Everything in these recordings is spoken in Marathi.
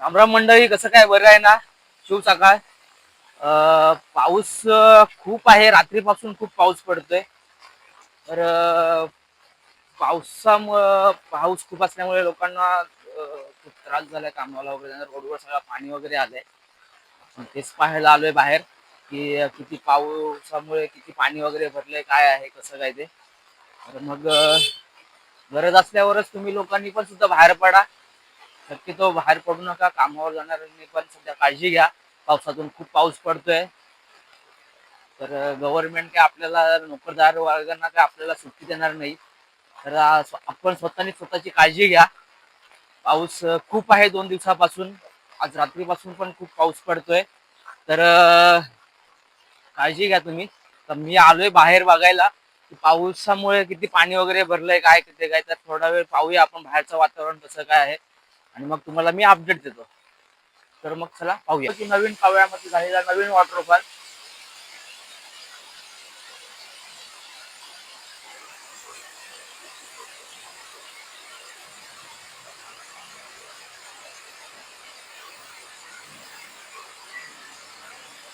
रामराम मंडळी कसं काय? बरं आहे ना? शिव सकाळ. पाऊस खूप आहे. रात्रीपासून खूप पाऊस पडतोय. तर पावसामुळं पाऊस खूप असल्यामुळे लोकांना खूप त्रास झालाय कामाला वगैरे. रोडवर सगळं पाणी वगैरे आलंय. तेच पाहायला आलोय बाहेर की किती पावसामुळे किती पाणी वगैरे भरलंय काय आहे कसं काय ते. तर मग गरज असल्यावरच तुम्ही लोकांनी पण सुद्धा बाहेर पडा. शक्यतो बाहेर पडू नका कामावर जाणाऱ्यांनी पण सध्या काळजी घ्या. पावसातून खूप पाऊस पडतोय. तर गव्हर्नमेंट काय आपल्याला नोकरदार वर्गांना काय आपल्याला सुट्टी देणार नाही. तर आपण स्वतःने स्वतःची काळजी घ्या. पाऊस खूप आहे दोन दिवसापासून. आज रात्रीपासून पण खूप पाऊस पडतोय. तर काळजी घ्या तुम्ही. तर मी आलोय बाहेर बघायला. पाऊसामुळे पावसामुळे किती पाणी वगैरे भरलंय काय किती काय तर थोडा वेळ पाहूया आपण बाहेरचं वातावरण कसं काय आहे. आणि मग तुम्हाला मी अपडेट देतो. तर मग चला पाहूया. की नवीन पावयामध्ये झालेला नवीन वॉटरफॉल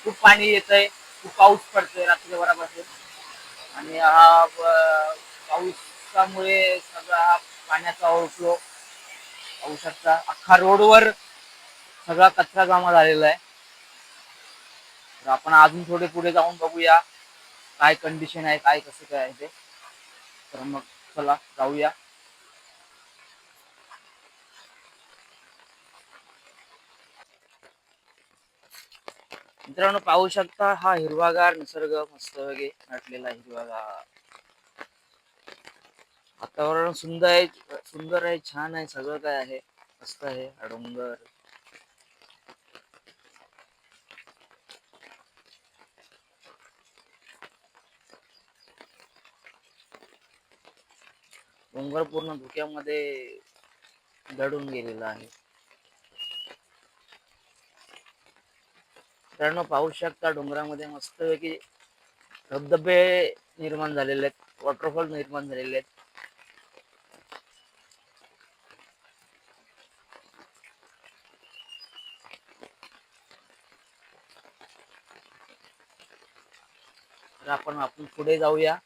खूप पाणी येतंय. खूप पाऊस पडतोय रात्रभरापासून आणि हा ब- पावसामुळे सगळा हा पाण्याचा ओळखलो पाहू शकता. अख्खा रोडवर सगळा कचरा जमा झालेला आहे. तर आपण अजून थोडे पुढे जाऊन बघूया काय कंडिशन आहे काय कसं काय आहे ते. तर मग चला जाऊया. मित्रांनो पाहू शकता हा हिरवागार निसर्ग मस्त वगैरे नटलेला हिरवागार. वातावरण सुंदर आहे सुंदर आहे छान आहे सगळं काय आहे. मस्त आहे डोंगर. डोंगर पूर्ण धुक्यामध्ये दडून गेलेला आहे. मित्रांनो पाहू शकता डोंगरामध्ये मस्तपैकी धबधबे निर्माण झालेले आहेत वॉटरफॉल निर्माण झालेले आहेत. आपण आपण पुढे जाऊया.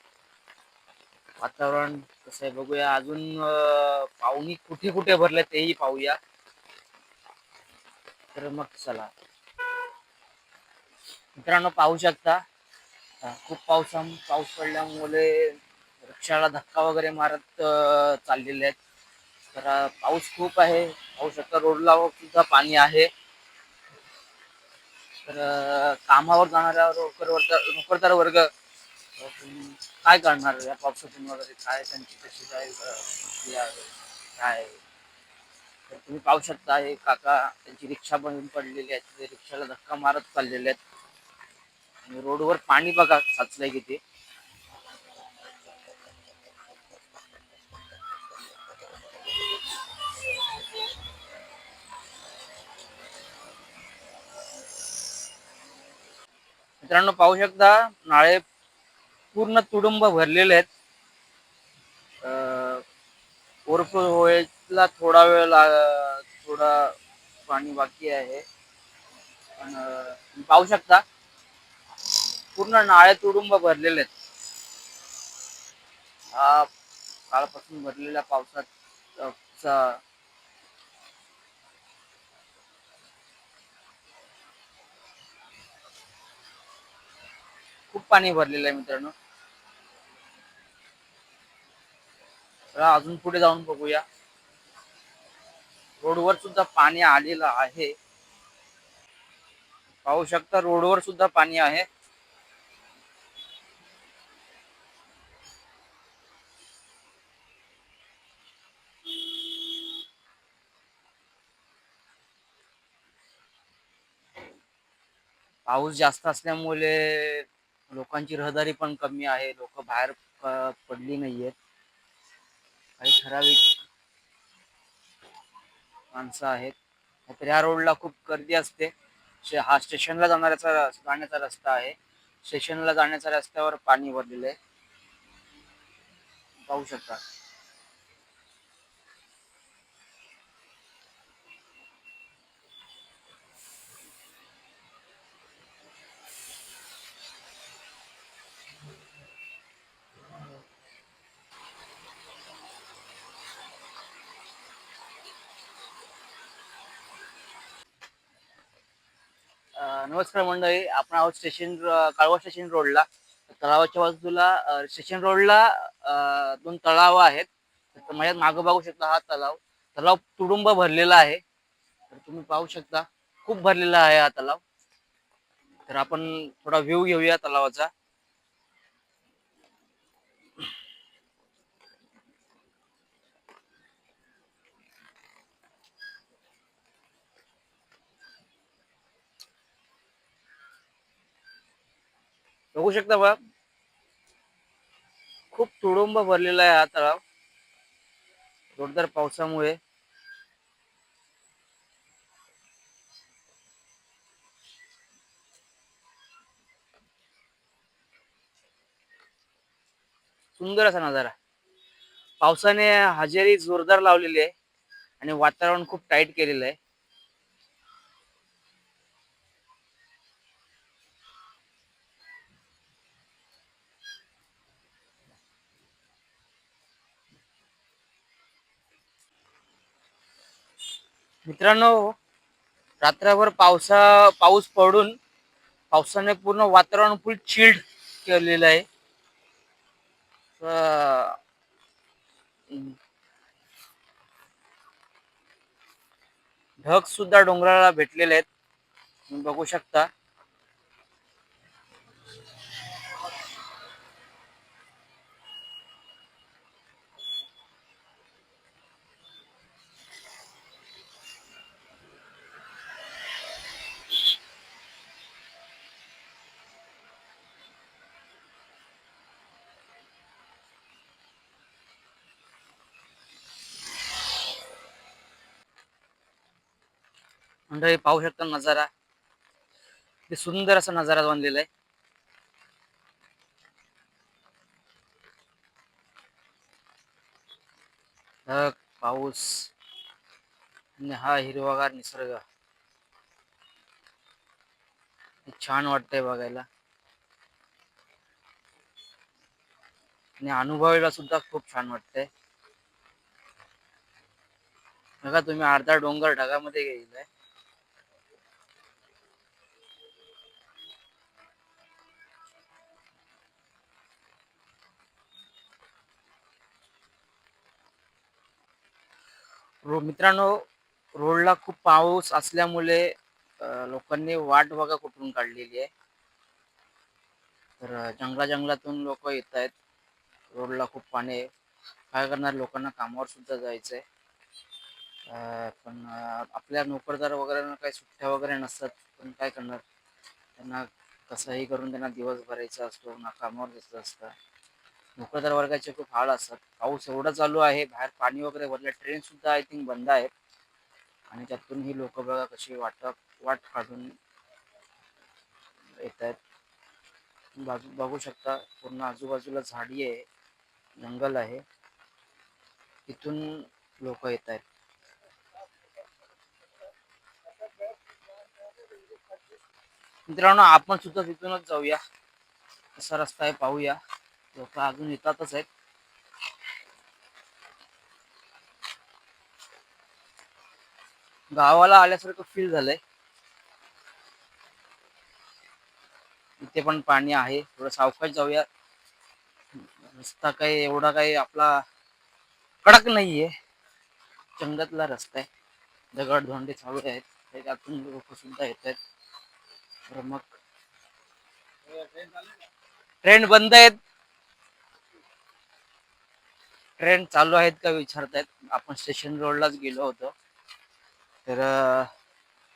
वातावरण कसं आहे बघूया. अजून पाहुणी कुठे कुठे भरले तेही पाहूया. तर मग चला. मित्रांनो पाहू शकता. खूप पावसा पाऊस पडल्यामुळे रिक्षाला धक्का वगैरे मारत चाललेले आहेत. तर पाऊस खूप आहे. पाहू शकता रोडला सुद्धा पाणी आहे. तर कामावर जाणाऱ्या नोकर वर्ग नोकरदार वर्ग काय करणार? या पावसातून वगैरे काय त्यांची कशी काय काय? तर तुम्ही पाहू शकता हे काका त्यांची रिक्षा बनवून पडलेली आहे ते रिक्षाला धक्का मारत चाललेले आहेत. आणि रोडवर पाणी बघा साचलंय किती. मित्रांनो पाहू शकता नाळे पूर्ण तुडुंब भरलेले आहेत. ओरफो होयला थोडा वेळ लाग थोडा पाणी बाकी आहे. पण पाहू शकता पूर्ण नाळे तुडुंब भरलेले आहेत. हा काळापासून भरलेल्या पावसात खूप पाणी भरलेलं आहे मित्रांनो. अजून पुढे जाऊन बघूया. रोडवर सुद्धा पाणी आलेलं आहे. पाहू शकता रोडवर सुद्धा पाणी आहे. पाऊस जास्त असल्यामुळे लोकांची रहदारी पण कमी आहे. लोक बाहेर पडली नाहीयेत. काही ठराविक माणसं आहेत. तर ह्या रोडला खूप गर्दी असते. हा स्टेशनला जाणाऱ्याचा जाण्याचा रस्ता आहे. स्टेशनला जाण्याच्या रस्त्यावर पाणी भरलेलं आहे. पाहू शकता. नमस्कार मंडळी आपण आहोत स्टेशन काळवा स्टेशन रोडला. तलावाच्या बाजूला स्टेशन रोडला दोन तलाव आहेत. तर माझ्या मागं बघू शकता हा तलाव. तलाव तुडुंब भरलेला आहे. तर तुम्ही पाहू शकता खूप भरलेला आहे हा तलाव. तर आपण थोडा व्ह्यू घेऊया तलावाचा. बघू शकता बा खूप तुडुंब भरलेला आहे हा तलाव. जोरदार पावसामुळे. सुंदर असा नजारा. पावसाने हजेरी जोरदार लावलेली आहे आणि वातावरण खूप टाईट केलेलं आहे. मित्रांनो रात्रभर पावसा पाऊस पडून पावसाने पूर्ण वातावरण फुल चिल्ड केलेलं आहे. ढग सुद्धा डोंगराला भेटलेले आहेत. तुम्ही बघू शकता. मंडळी पाहू शकता नजारा. ते सुंदर असा नजारा बनलेला आहे. ढग पाऊस आणि हा हिरवागार निसर्ग. छान वाटतंय बघायला. आणि अनुभवायला सुद्धा खूप छान वाटतंय. बघा तुम्ही अर्धा डोंगर ढगामध्ये गेलेलाय रो मित्रांनो रोडला खूप पाऊस असल्यामुळे लोकांनी वाट बघा कुठून काढलेली आहे. तर जंगला जंगलातून लोक येत आहेत. रोडला खूप पाणी आहे. काय करणार? लोकांना कामावर सुद्धा जायचं आहे पण आपल्या नोकरदार वगैरे काही सुट्ट्या वगैरे नसतात. पण काय करणार? त्यांना कसंही करून त्यांना दिवस भरायचा असतो ना कामावर जायचं असतं. नोकरदार वर्गाचे खूप हाल असतात. पाऊस एवढा चालू आहे बाहेर पाणी वगैरे भरलं ट्रेन सुद्धा आय थिंक बंद आहेत. आणि त्यातून ही लोक बघा कशी वाट वाट काढून येत आहेत. बाजू बघू शकता पूर्ण आजूबाजूला झाडी आहे जंगल आहे. तिथून लोक येत आहेत. मित्रांनो आपण सुद्धा तिथूनच जाऊया. कसा रस्ता आहे पाहूया. लोक अजून येतातच आहेत. गावाला आल्यासारखं फील झालंय. इथे पण पाणी आहे. थोडं सावकाश जाऊया. रस्ता काही एवढा काही आपला कडक नाहीये. जंगलातला रस्ता आहे. दगड धोंडे चालू आहेत. त्यातून लोक सुद्धा येत आहेत. तर मग ट्रेन बंद आहेत. ट्रेन चालू आहेत का विचारतायत? आपण स्टेशन रोडलाच गेलो होतो. तर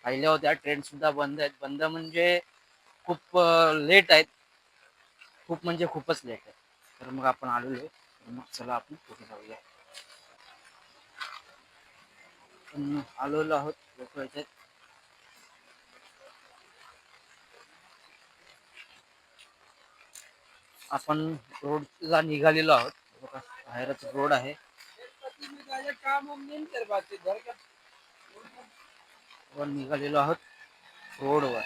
पाहिल्या होत्या ट्रेन सुद्धा बंद आहेत. बंद म्हणजे खूप लेट आहेत. खूप म्हणजे खूपच लेट आहे तर मग आपण आलेलो. मग चला आपण पुढे जाऊया. पण आलेलो आहोत. लोक येतात आपण रोडला निघालेलो आहोत. बाहेरच रोड आहे. आपण निघालेलो आहोत रोडवर.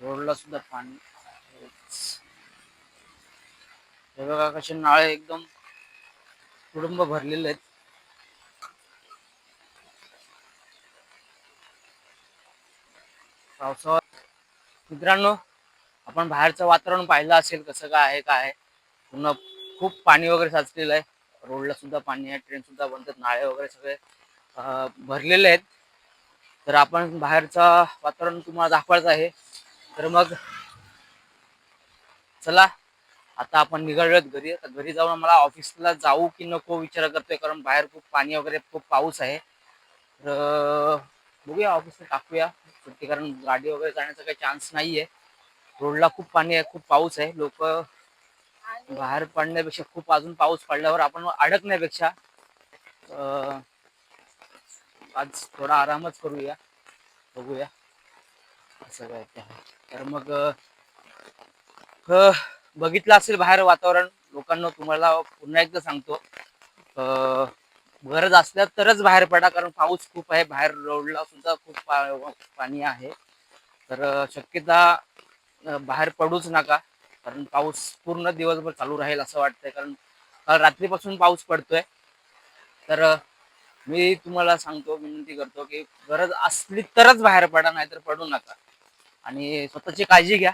रोडला सुद्धा पाणी हे बघा कसे नाळे एकदम कुटुंब भरलेले आहेत. पावसावर. मित्रांनो आपण बाहेरचं वातावरण पाहिलं असेल कसं काय आहे काय आहे. पुन्हा खूप पाणी वगैरे साचलेलं आहे. रोडला सुद्धा पाणी आहे ट्रेन सुद्धा बनतात नाळे वगैरे सगळे भरलेले आहेत. तर आपण बाहेरचं वातावरण तुम्हाला दाखवायचं आहे. तर मग चला आता आपण निघालोत घरी. आता घरी जाऊन मला ऑफिसला जाऊ की नको विचार करतोय कारण बाहेर खूप पाणी वगैरे खूप पाऊस आहे. तर बघूया ऑफिसला टाकूया. सुट्टी कारण गाडी वगैरे जाण्याचा काही चान्स नाहीये. रोडला खूप पाणी आहे खूप पाऊस आहे. लोक बाहेर पडण्यापेक्षा खूप अजून पाऊस पडल्यावर आपण अडकण्यापेक्षा अं, आज थोडा आरामच करूया. बघूया. असं काय तर मग बघितलं असेल बाहेर वातावरण. लोकांना तुम्हाला पुन्हा एकदा सांगतो. अं, गरज असल्या तरच बाहेर पडा कारण पाऊस खूप आहे. बाहेर रोडला सुद्धा खूप पा- पाणी आहे. तर शक्यता बाहेर पडूच नका. कारण पाऊस पूर्ण दिवसभर चालू राहील असं वाटतंय. कारण काल रात्रीपासून पाऊस पडतोय. तर मी तुम्हाला सांगतो विनंती करतो की गरज असली तरच बाहेर पडा नाहीतर पडू नका. आणि स्वतःची काळजी घ्या.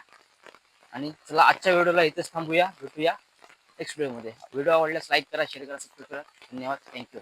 आणि चला आजच्या व्हिडिओला इथेच थांबूया भेटूया. नेक्स्ट व्हिडिओ आवडल्यास लाईक करा शेअर करा सबस्क्राईब करा. धन्यवाद. Thank you